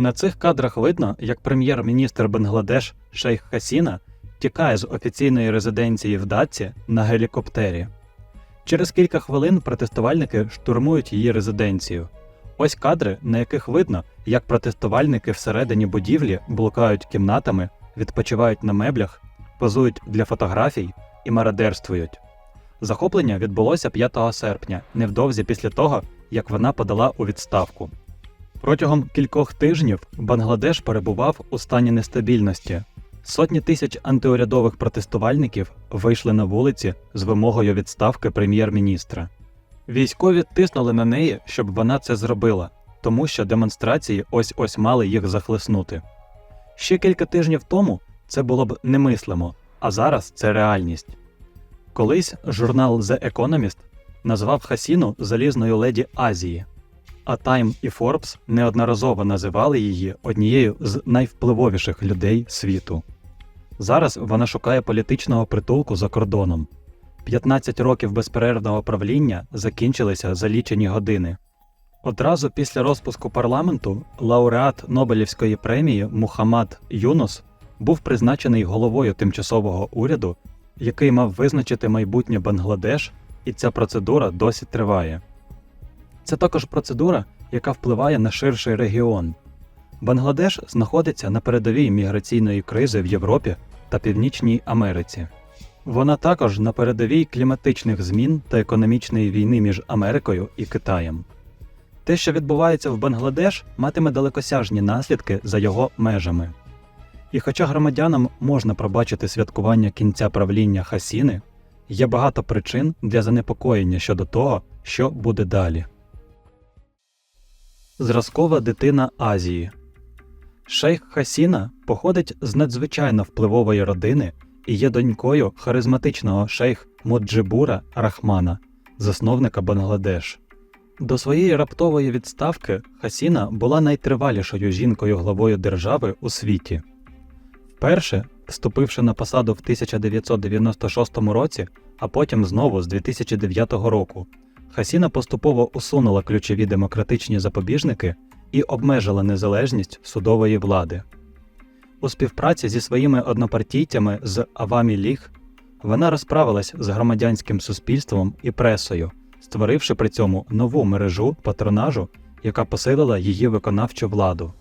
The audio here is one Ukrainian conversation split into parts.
На цих кадрах видно, як прем'єр-міністр Бангладеш Шейх Хасіна тікає з офіційної резиденції в Датці на гелікоптері. Через кілька хвилин протестувальники штурмують її резиденцію. Ось кадри, на яких видно, як протестувальники всередині будівлі блукають кімнатами, відпочивають на меблях, позують для фотографій і мародерствують. Захоплення відбулося 5 серпня, невдовзі після того, як вона подала у відставку. Протягом кількох тижнів Бангладеш перебував у стані нестабільності. Сотні тисяч антиурядових протестувальників вийшли на вулиці з вимогою відставки прем'єр-міністра. Військові тиснули на неї, щоб вона це зробила, тому що демонстрації ось ось мали їх захлеснути. Ще кілька тижнів тому це було б немислимо, а зараз це реальність. Колись журнал The Economist назвав Хасіну залізною леді Азії, а Time і Forbes неодноразово називали її однією з найвпливовіших людей світу. Зараз вона шукає політичного притулку за кордоном. 15 років безперервного правління закінчилися за лічені години. Одразу після розпуску парламенту лауреат Нобелівської премії Мухаммад Юнус був призначений головою тимчасового уряду, який мав визначити майбутнє Бангладеш, і ця процедура досі триває. Це також процедура, яка впливає на ширший регіон. Бангладеш знаходиться на передовій міграційної кризи в Європі та Північній Америці. Вона також на передовій кліматичних змін та економічної війни між Америкою і Китаєм. Те, що відбувається в Бангладеш, матиме далекосяжні наслідки за його межами. І хоча громадянам можна пробачити святкування кінця правління Хасіни, є багато причин для занепокоєння щодо того, що буде далі. Зразкова дитина Азії Шейх Хасіна походить з надзвичайно впливової родини і є донькою харизматичного шейх Муджибура Рахмана, засновника Бангладеш. До своєї раптової відставки Хасіна була найтривалішою жінкою главою держави у світі. Вперше, вступивши на посаду в 1996 році, а потім знову з 2009 року, Хасіна поступово усунула ключові демократичні запобіжники і обмежила незалежність судової влади. У співпраці зі своїми однопартійцями з Авамі Ліг вона розправилась з громадянським суспільством і пресою, створивши при цьому нову мережу патронажу, яка посилила її виконавчу владу.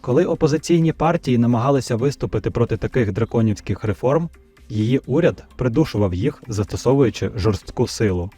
Коли опозиційні партії намагалися виступити проти таких драконівських реформ, її уряд придушував їх, застосовуючи жорстку силу.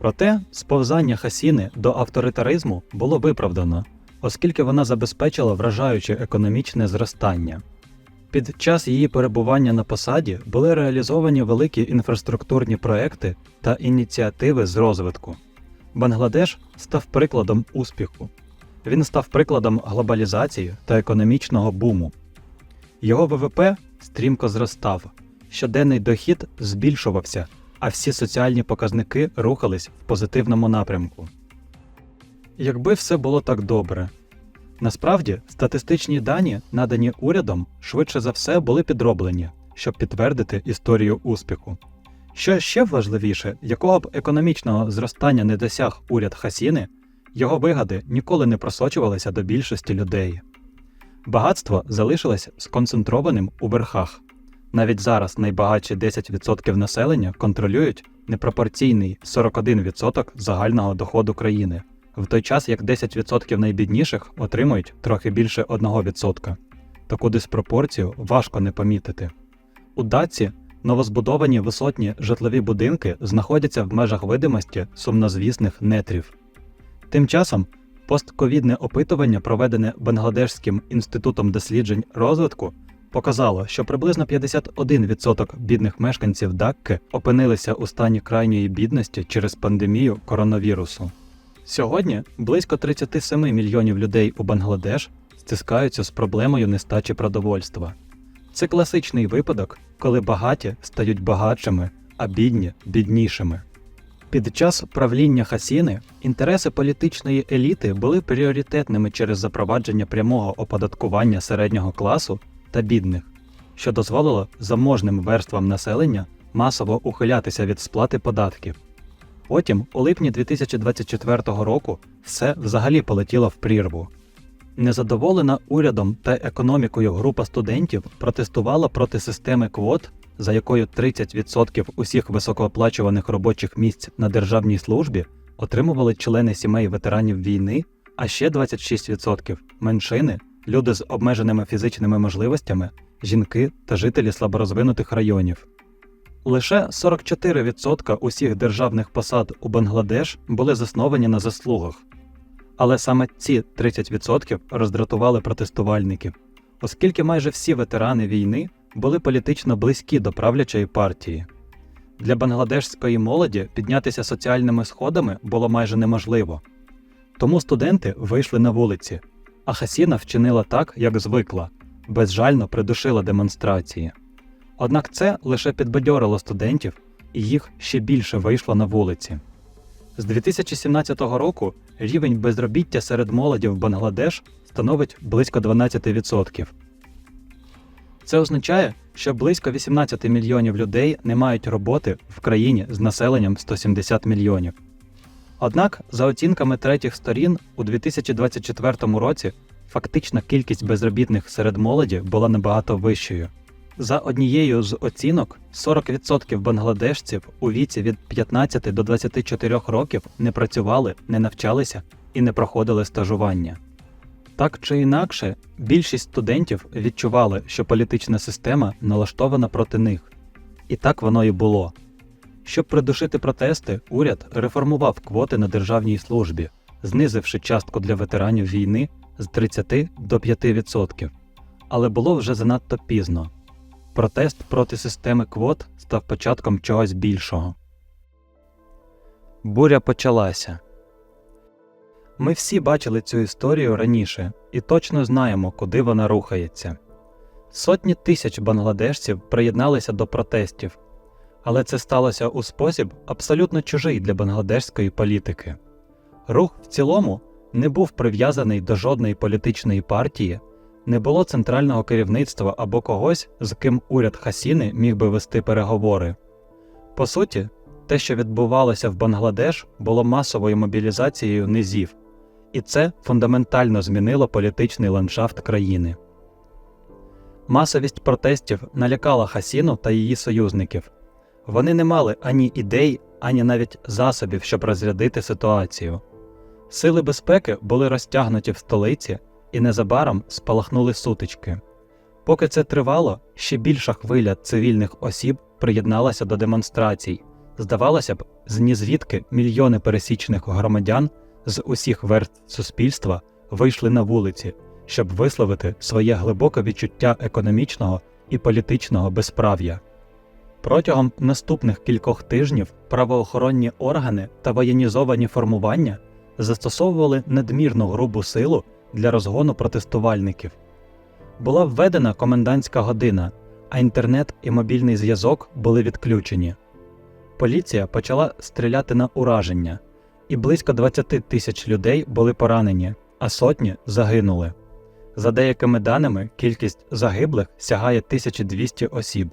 Проте сповзання Хасіни до авторитаризму було виправдано, оскільки вона забезпечила вражаюче економічне зростання. Під час її перебування на посаді були реалізовані великі інфраструктурні проекти та ініціативи з розвитку. Бангладеш став прикладом успіху. Він став прикладом глобалізації та економічного буму. Його ВВП стрімко зростав, щоденний дохід збільшувався, а всі соціальні показники рухались в позитивному напрямку. Якби все було так добре. Насправді, статистичні дані, надані урядом, швидше за все були підроблені, щоб підтвердити історію успіху. Що ще важливіше, якого б економічного зростання не досяг уряд Хасіни, його вигади ніколи не просочувалися до більшості людей. Багатство залишилось сконцентрованим у верхах. Навіть зараз найбагатші 10% населення контролюють непропорційний 41% загального доходу країни, в той час як 10% найбідніших отримують трохи більше 1%. Таку диспропорцію важко не помітити. У Даці новозбудовані висотні житлові будинки знаходяться в межах видимості сумнозвісних нетрів. Тим часом постковідне опитування, проведене Бангладешським інститутом досліджень розвитку, показало, що приблизно 51% бідних мешканців Дакки опинилися у стані крайньої бідності через пандемію коронавірусу. Сьогодні близько 37 мільйонів людей у Бангладеш стискаються з проблемою нестачі продовольства. Це класичний випадок, коли багаті стають багатшими, а бідні біднішими. Під час правління Хасіни інтереси політичної еліти були пріоритетними через запровадження прямого оподаткування середнього класу та бідних, що дозволило заможним верствам населення масово ухилятися від сплати податків. Потім, у липні 2024 року, все взагалі полетіло в прірву. Незадоволена урядом та економікою група студентів протестувала проти системи квот, за якою 30% усіх високооплачуваних робочих місць на державній службі отримували члени сімей ветеранів війни, а ще 26% меншини, люди з обмеженими фізичними можливостями, жінки та жителі слаборозвинутих районів. Лише 44% усіх державних посад у Бангладеш були засновані на заслугах. Але саме ці 30% роздратували протестувальників, оскільки майже всі ветерани війни були політично близькі до правлячої партії. Для бангладешської молоді піднятися соціальними сходами було майже неможливо. Тому студенти вийшли на вулиці, а Хасіна вчинила так, як звикла, безжально придушила демонстрації. Однак це лише підбадьорило студентів, і їх ще більше вийшло на вулиці. З 2017 року рівень безробіття серед молоді в Бангладеш становить близько 12%. Це означає, що близько 18 мільйонів людей не мають роботи в країні з населенням 170 мільйонів. Однак, за оцінками третіх сторін, у 2024 році фактична кількість безробітних серед молоді була набагато вищою. За однією з оцінок, 40% бангладешців у віці від 15 до 24 років не працювали, не навчалися і не проходили стажування. Так чи інакше, більшість студентів відчували, що політична система налаштована проти них. І так воно і було. Щоб придушити протести, уряд реформував квоти на державній службі, знизивши частку для ветеранів війни з 30 до 5%. Але було вже занадто пізно. Протест проти системи квот став початком чогось більшого. Буря почалася. Ми всі бачили цю історію раніше і точно знаємо, куди вона рухається. Сотні тисяч бангладешців приєдналися до протестів, але це сталося у спосіб абсолютно чужий для бангладешської політики. Рух в цілому не був прив'язаний до жодної політичної партії, не було центрального керівництва або когось, з ким уряд Хасіни міг би вести переговори. По суті, те, що відбувалося в Бангладеш, було масовою мобілізацією низів, і це фундаментально змінило політичний ландшафт країни. Масовість протестів налякала Хасіну та її союзників. Вони не мали ані ідей, ані навіть засобів, щоб розрядити ситуацію. Сили безпеки були розтягнуті в столиці і незабаром спалахнули сутички. Поки це тривало, ще більша хвиля цивільних осіб приєдналася до демонстрацій. Здавалося б, з нізвідки мільйони пересічних громадян з усіх верств суспільства вийшли на вулиці, щоб висловити своє глибоке відчуття економічного і політичного безправ'я. Протягом наступних кількох тижнів правоохоронні органи та воєнізовані формування застосовували надмірну грубу силу для розгону протестувальників. Була введена комендантська година, а інтернет і мобільний зв'язок були відключені. Поліція почала стріляти на ураження, і близько 20 тисяч людей були поранені, а сотні загинули. За деякими даними, кількість загиблих сягає 1200 осіб.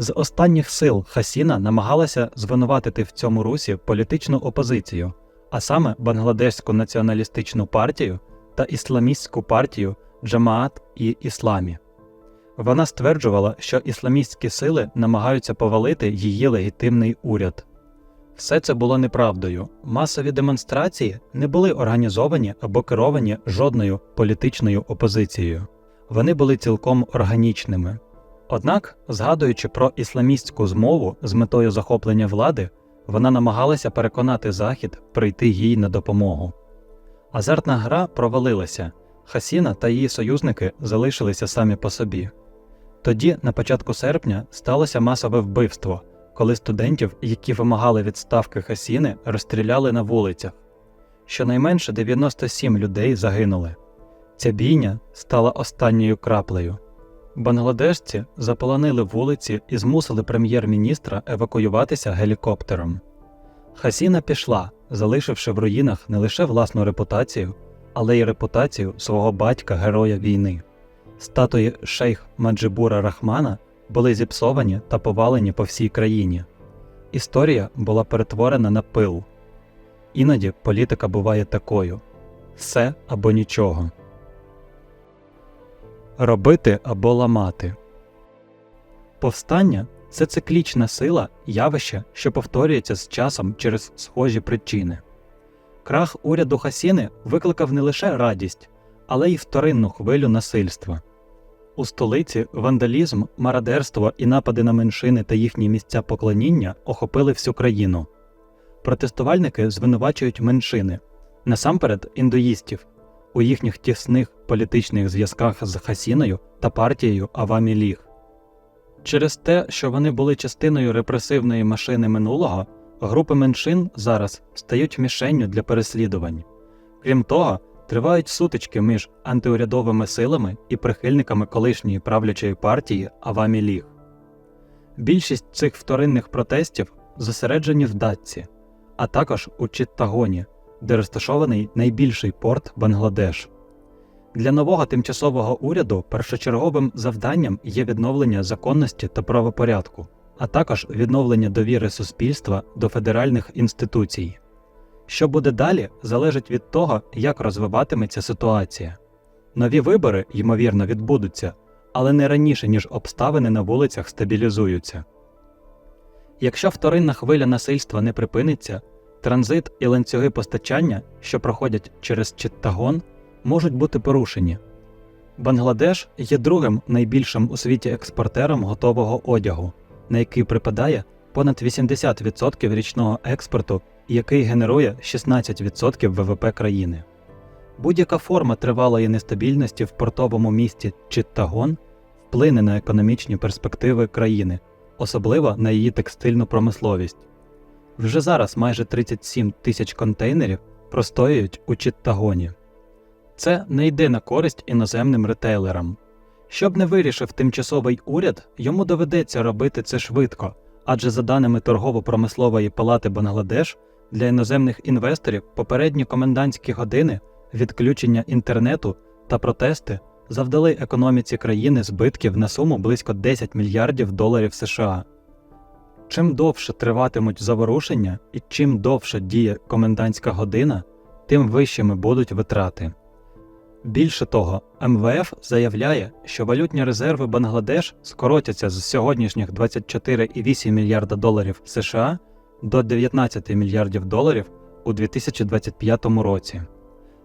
З останніх сил Хасіна намагалася звинуватити в цьому русі політичну опозицію, а саме Бангладешську націоналістичну партію та ісламістську партію Джамаат і Ісламі. Вона стверджувала, що ісламістські сили намагаються повалити її легітимний уряд. Все це було неправдою. Масові демонстрації не були організовані або керовані жодною політичною опозицією. Вони були цілком органічними. Однак, згадуючи про ісламістську змову з метою захоплення влади, вона намагалася переконати Захід прийти їй на допомогу. Азартна гра провалилася, Хасіна та її союзники залишилися самі по собі. Тоді, на початку серпня, сталося масове вбивство, коли студентів, які вимагали відставки Хасіни, розстріляли на вулицях. Щонайменше 97 людей загинули. Ця бійня стала останньою краплею. Бангладешці заполонили вулиці і змусили прем'єр-міністра евакуюватися гелікоптером. Хасіна пішла, залишивши в руїнах не лише власну репутацію, але й репутацію свого батька героя війни. Статуї шейх Маджибура Рахмана були зіпсовані та повалені по всій країні. Історія була перетворена на пил. Іноді політика буває такою. все або нічого. Робити або ламати. Повстання це циклічна сила, явище, що повторюється з часом через схожі причини. Крах уряду Хасіни викликав не лише радість, але й вторинну хвилю насильства. У столиці вандалізм, мародерство і напади на меншини та їхні місця поклоніння охопили всю країну. Протестувальники звинувачують меншини, насамперед індуїстів, у їхніх тісних політичних зв'язках з Хасіною та партією Авамі Ліг. Через те, що вони були частиною репресивної машини минулого, групи меншин зараз стають мішенню для переслідувань. Крім того, тривають сутички між антиурядовими силами і прихильниками колишньої правлячої партії Авамі Ліг. Більшість цих вторинних протестів зосереджені в Датці, а також у Читтагоні, де розташований найбільший порт Бангладеш. Для нового тимчасового уряду першочерговим завданням є відновлення законності та правопорядку, а також відновлення довіри суспільства до федеральних інституцій. Що буде далі, залежить від того, як розвиватиметься ситуація. Нові вибори, ймовірно, відбудуться, але не раніше, ніж обставини на вулицях стабілізуються. Якщо вторинна хвиля насильства не припиниться, транзит і ланцюги постачання, що проходять через Читтагон, можуть бути порушені. Бангладеш є другим найбільшим у світі експортером готового одягу, на який припадає понад 80% річного експорту який генерує 16% ВВП країни. Будь-яка форма тривалої нестабільності в портовому місті Читтагон вплине на економічні перспективи країни, особливо на її текстильну промисловість. Вже зараз майже 37 тисяч контейнерів простоюють у Читтагоні. Це не йде на користь іноземним ретейлерам. Щоб не вирішив тимчасовий уряд, йому доведеться робити це швидко, адже за даними торгово-промислової палати Бангладеш, для іноземних інвесторів попередні комендантські години, відключення інтернету та протести завдали економіці країни збитків на суму близько 10 мільярдів доларів США. Чим довше триватимуть заворушення і чим довше діє комендантська година, тим вищими будуть витрати. Більше того, МВФ заявляє, що валютні резерви Бангладеш скоротяться з сьогоднішніх 24,8 мільярда доларів США до 19 мільярдів доларів у 2025 році.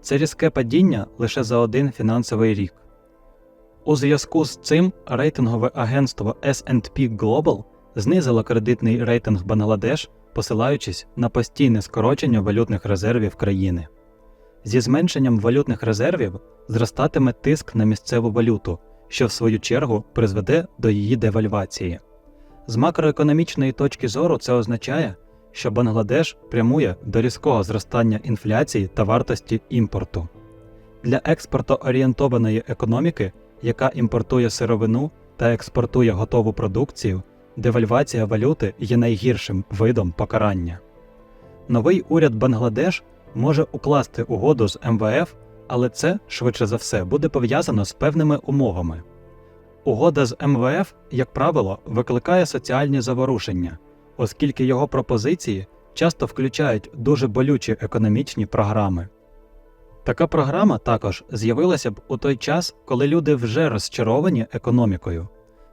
Це різке падіння лише за один фінансовий рік. У зв'язку з цим рейтингове агентство S&P Global знизило кредитний рейтинг Бангладеш, посилаючись на постійне скорочення валютних резервів країни. Зі зменшенням валютних резервів зростатиме тиск на місцеву валюту, що в свою чергу призведе до її девальвації. З макроекономічної точки зору це означає, що Бангладеш прямує до різкого зростання інфляції та вартості імпорту. Для експортоорієнтованої економіки, яка імпортує сировину та експортує готову продукцію, девальвація валюти є найгіршим видом покарання. Новий уряд Бангладеш може укласти угоду з МВФ, але це, швидше за все, буде пов'язано з певними умовами. Угода з МВФ, як правило, викликає соціальні заворушення, оскільки його пропозиції часто включають дуже болючі економічні програми. Така програма також з'явилася б у той час, коли люди вже розчаровані економікою.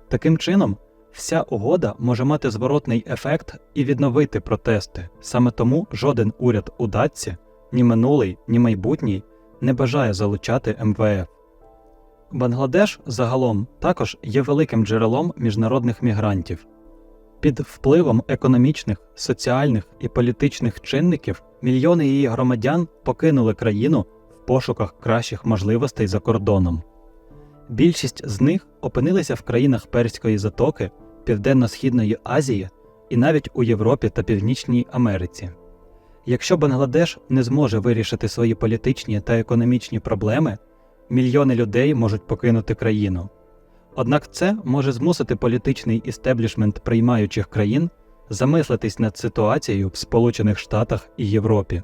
Таким чином, вся угода може мати зворотний ефект і відновити протести. Саме тому жоден уряд у датці, ні минулий, ні майбутній, не бажає залучати МВФ. Бангладеш загалом також є великим джерелом міжнародних мігрантів. Під впливом економічних, соціальних і політичних чинників мільйони її громадян покинули країну в пошуках кращих можливостей за кордоном. Більшість з них опинилися в країнах Перської затоки, Південно-Східної Азії і навіть у Європі та Північній Америці. Якщо Бангладеш не зможе вирішити свої політичні та економічні проблеми, мільйони людей можуть покинути країну. Однак це може змусити політичний істеблішмент приймаючих країн замислитись над ситуацією в Сполучених Штатах і Європі.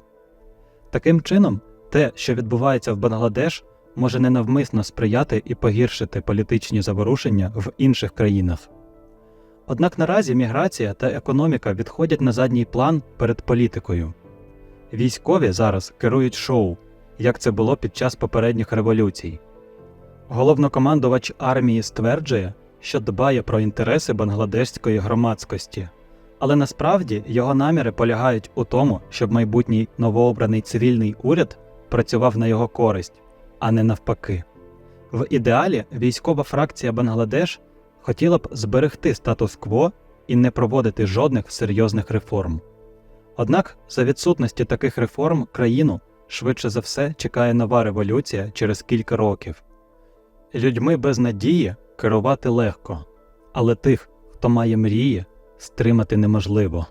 Таким чином, те, що відбувається в Бангладеш, може ненавмисно сприяти і погіршити політичні заворушення в інших країнах. Однак наразі міграція та економіка відходять на задній план перед політикою. Військові зараз керують шоу, як це було під час попередніх революцій. Головнокомандувач армії стверджує, що дбає про інтереси бангладешської громадськості, але насправді його наміри полягають у тому, щоб майбутній новообраний цивільний уряд працював на його користь, а не навпаки. В ідеалі військова фракція Бангладеш хотіла б зберегти статус-кво і не проводити жодних серйозних реформ. Однак, за відсутності таких реформ країну швидше за все чекає нова революція через кілька років. Людьми без надії керувати легко, але тих, хто має мрії, стримати неможливо.